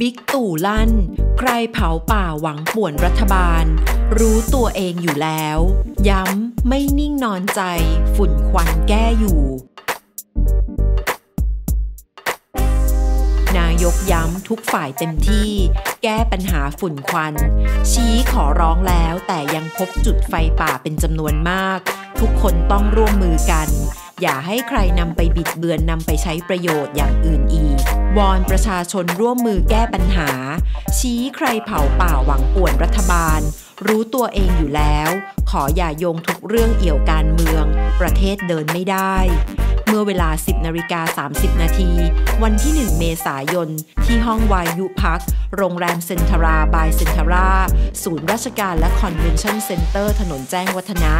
บิ๊กตู่ลั่น ใครเผาป่าหวังป่วนรัฐบาล รู้ตัวเองอยู่แล้ว ย้ำไม่นิ่งนอนใจ ฝุ่นควันแก้อยู่ นายกย้ำทุกฝ่ายเต็มที่ แก้ปัญหาฝุ่นควัน ชี้ขอร้องแล้วแต่ยังพบจุดไฟป่าเป็นจำนวนมาก ทุกคนต้องร่วมมือกัน อย่าให้ใครนำไปบิดเบือนนำไปใช้ประโยชน์อย่างอื่นอีก วอนประชาชนร่วมมือแก้ปัญหา ชี้ใครเผาป่าหวังป่วนรัฐบาล รู้ตัวเองอยู่แล้ว ขออย่าโยงทุกเรื่องเอี่ยวการเมือง ประเทศเดินไม่ได้ เมื่อเวลา 10นาฬิกา30 นาที วันที่ 1 เมษายน ที่ห้องวายุพัก โรงแรมเซนทราบายเซนทรา ศูนย์ราชการและคอนเวนชั่นเซ็นเตอร์ถนนแจ้งวัฒนะ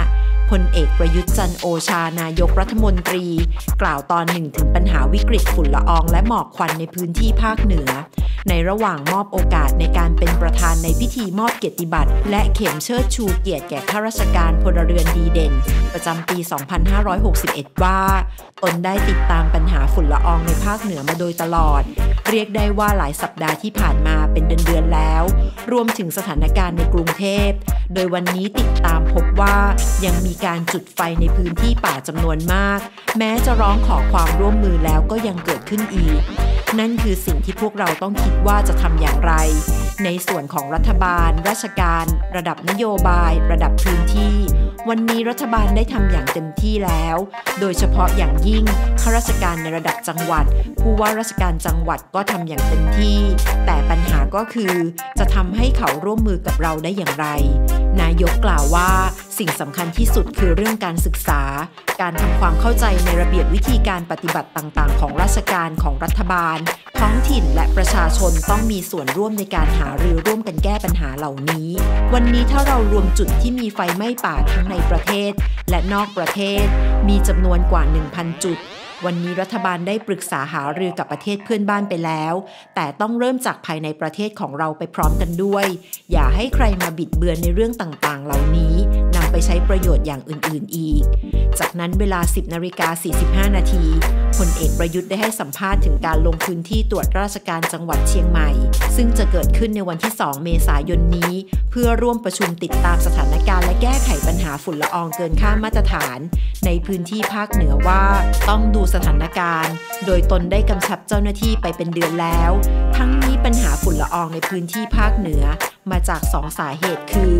พลเอกประยุทธ์จันโอชานายกรัฐมนตรี กล่าวตอนหนึ่งถึงปัญหาวิกฤตฝุ่นละอองและหมอกควันในพื้นที่ภาคเหนือ ในระหว่างมอบโอกาสในการเป็นประธานในพิธีมอบเกียรติบัตร และเข็มเชิดชูเกียรติแก่ข้าราชการพลเรือนดีเด่น ประจำปี 2561 ว่า ตนได้ติดตามปัญหาฝุ่นละอองในภาคเหนือมาโดยตลอด เรียกได้ว่าหลายสัปดาห์ที่ผ่านมาเป็นเดือนๆแล้ว รวมถึงสถานการณ์ในกรุงเทพ โดยวันนี้ติดตามพบว่ายังมีการจุดไฟในพื้นที่ป่าจำนวนมาก แม้จะร้องขอความร่วมมือแล้วก็ยังเกิดขึ้นอีก นั่นคือสิ่งที่พวกเราต้องคิดว่าจะทำอย่างไร ในส่วนของรัฐบาล ราชการ ระดับนโยบาย ระดับพื้นที่ วันนี้รัฐบาลได้ทำอย่างเต็มที่แล้ว โดยเฉพาะอย่างยิ่งข้าราชการในระดับจังหวัด ผู้ว่าราชการจังหวัดก็ทำอย่างเต็มที่ แต่ปัญหาก็คือ จะทำให้เขาร่วมมือกับเราได้อย่างไร นายกกล่าวว่า สิ่งสำคัญที่สุดคือเรื่องการศึกษา การทำความเข้าใจในระเบียบวิธีการปฏิบัติต่างๆ ของราชการของรัฐบาล ท้องถิ่นและประชาชนต้องมีส่วนร่วมในการหารือร่วมกันแก้ปัญหาเหล่านี้ วันนี้ถ้าเรารวมจุดที่มีไฟไหม้ป่าทั้งในประเทศ และนอกประเทศ มีจำนวนกว่า 1,000 จุดวันนี้รัฐบาลได้ปรึกษาหารือกับประเทศเพื่อนบ้านไปแล้ว แต่ต้องเริ่มจากภายในประเทศของเราไปพร้อมกันด้วย อย่าให้ใครมาบิดเบือนในเรื่องต่างๆ เหล่านี้ ไปใช้ประโยชน์อย่างอื่น ๆ อีก จากนั้นเวลา 10นาฬิกา45 นาทีพลเอกประยุทธ์ได้ให้สัมภาษณ์ถึงการลงพื้นที่ตรวจราชการจังหวัดเชียงใหม่ ซึ่งจะเกิดขึ้นในวันที่ 2 เมษายนนี้ เพื่อร่วมประชุมติดตามสถานการณ์และแก้ไขปัญหาฝุ่นละอองเกินค่ามาตรฐาน ในพื้นที่ภาคเหนือว่าต้องดูสถานการณ์ โดยตนได้กำชับเจ้าหน้าที่ไปเป็นเดือนแล้ว ทั้งนี้ปัญหาฝุ่นละอองในพื้นที่ภาคเหนือมาจากสองสาเหตุคือ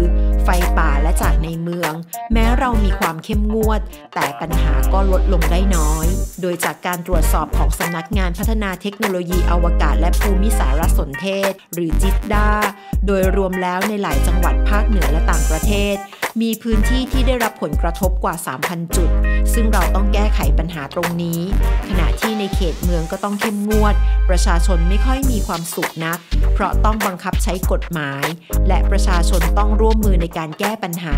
ไฟป่าและจากในเมือง แม้เรามีความเข้มงวด แต่ปัญหาก็ลดลงได้น้อย โดยจากการตรวจสอบของสำนักงานพัฒนาเทคโนโลยีอวกาศ และภูมิสารสนเทศ หรือจิตดาโดยรวมแล้วในหลายจังหวัดภาคเหนือและต่างประเทศ มีพื้นที่ที่ได้รับผลกระทบกว่า 3,000 จุด ซึ่งเราต้องแก้ไขปัญหาตรงนี้ ขณะที่ในเขตเมืองก็ต้องเข้มงวด ประชาชนไม่ค่อยมีความสุขนัก เพราะต้องบังคับใช้กฎหมาย และประชาชนต้องร่วมมือในการแก้ปัญหา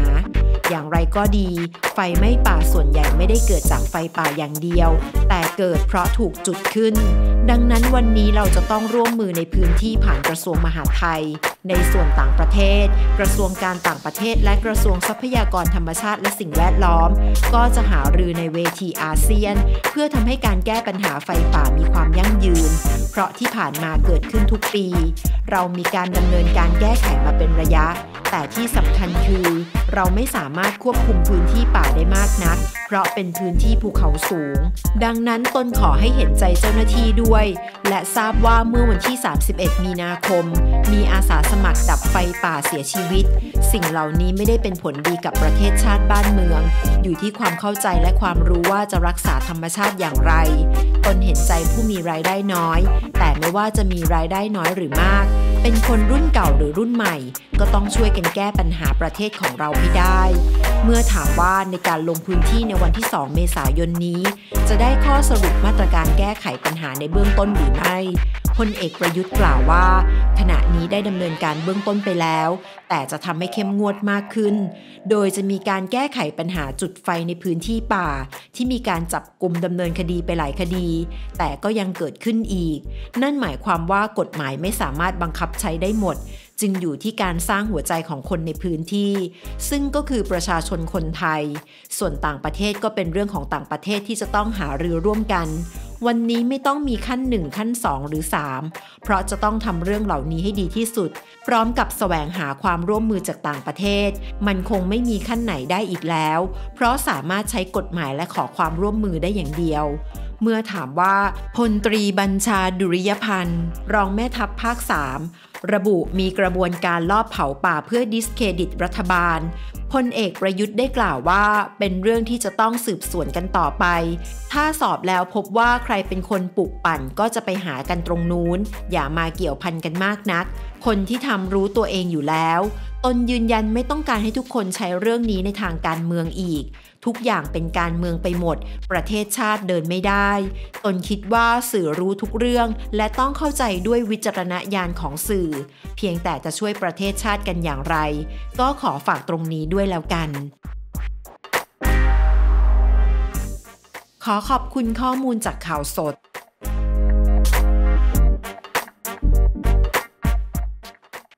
อย่างไรก็ดี ไฟไหม้ป่าส่วนใหญ่ไม่ได้เกิดจากไฟป่าอย่างเดียว แต่เกิดเพราะถูกจุดขึ้น ดังนั้นวันนี้เราจะต้องร่วมมือในพื้นที่ผ่านกระทรวงมหาดไทยในส่วนต่างประเทศ กระทรวงการต่างประเทศ และกระทรวงทรัพยากรธรรมชาติและสิ่งแวดล้อม ก็จะหารือในเวทีอาเซียน เพื่อทำให้การแก้ปัญหาไฟป่ามีความยั่งยืน เพราะที่ผ่านมาเกิดขึ้นทุกปี เรามีการดำเนินการแก้ไขมาเป็นระยะ แต่ที่สำคัญคือ เราไม่สามารถควบคุมพื้นที่ป่าได้มากนัก เพราะเป็นพื้นที่ภูเขาสูง ดังนั้นตนขอให้เห็นใจเจ้าหน้าที่ด้วย และทราบว่าเมื่อวันที่ 31 มีนาคม มีอาสาสสมัครดับไฟป่าเสียชีวิต สิ่งเหล่านี้ไม่ได้เป็นผลดีกับประเทศชาติบ้านเมือง อยู่ที่ความเข้าใจและความรู้ว่าจะรักษาธรรมชาติอย่างไร ตนเห็นใจผู้มีรายได้น้อย แต่ไม่ว่าจะมีรายได้น้อยหรือมาก เป็นคนรุ่นเก่าหรือรุ่นใหม่ ก็ต้องช่วยกันแก้ปัญหาประเทศของเราให้ได้ เมื่อถามว่าในการลงพื้นที่ในวันที่ 2 เมษายนนี้ จะได้ข้อสรุปมาตรการแก้ไขปัญหาในเบื้องต้นหรือไม่ พลเอกประยุทธ์กล่าวว่า ขณะนี้ได้ดำเนินการเบื้องต้นไปแล้ว แต่จะทำให้เข้มงวดมากขึ้น โดยจะมีการแก้ไขปัญหาจุดไฟในพื้นที่ป่า ที่มีการจับกลุ่มดำเนินคดีไปหลายคดี แต่ก็ยังเกิดขึ้นอีก นั่นหมายความว่ากฎหมายไม่สามารถบังคับใช้ได้หมดจึงอยู่ที่การสร้างหัวใจของคนในพื้นที่ ซึ่งก็คือประชาชนคนไทย ส่วนต่างประเทศก็เป็นเรื่องของต่างประเทศที่จะต้องหารือร่วมกัน วันนี้ไม่ต้องมีขั้น 1 ขั้น 2 หรือ 3 เพราะจะต้องทำเรื่องเหล่านี้ให้ดีที่สุด พร้อมกับแสวงหาความร่วมมือจากต่างประเทศ มันคงไม่มีขั้นไหนได้อีกแล้ว เพราะสามารถใช้กฎหมายและขอความร่วมมือได้อย่างเดียวเมื่อถามว่าพลตรีบัญชาดุริยพันธ์ รองแม่ทัพภาค 3 ระบุมีกระบวนการลอบเผาป่าเพื่อดิสเครดิตรัฐบาล พลเอกประยุทธ์ได้กล่าวว่า เป็นเรื่องที่จะต้องสืบสวนกันต่อไป ถ้าสอบแล้วพบว่าใครเป็นคนปลุกปั่นก็จะไปหากันตรงนู้น อย่ามาเกี่ยวพันกันมากนัก คนที่ทำรู้ตัวเองอยู่แล้ว นยืนยันไม่ต้องการให้ทุกคนใช้เรื่องนี้ในทางการเมืองอีก ทุกอย่างเป็นการเมืองไปหมด ประเทศชาติเดินไม่ได้ ตนคิดว่าสื่อรู้ทุกเรื่อง และต้องเข้าใจด้วยวิจารณญาณของสื่อ เพียงแต่จะช่วยประเทศชาติกันอย่างไร ก็ขอฝากตรงนี้ด้วยแล้วกันขอขอบคุณข้อมูลจากข่าวสด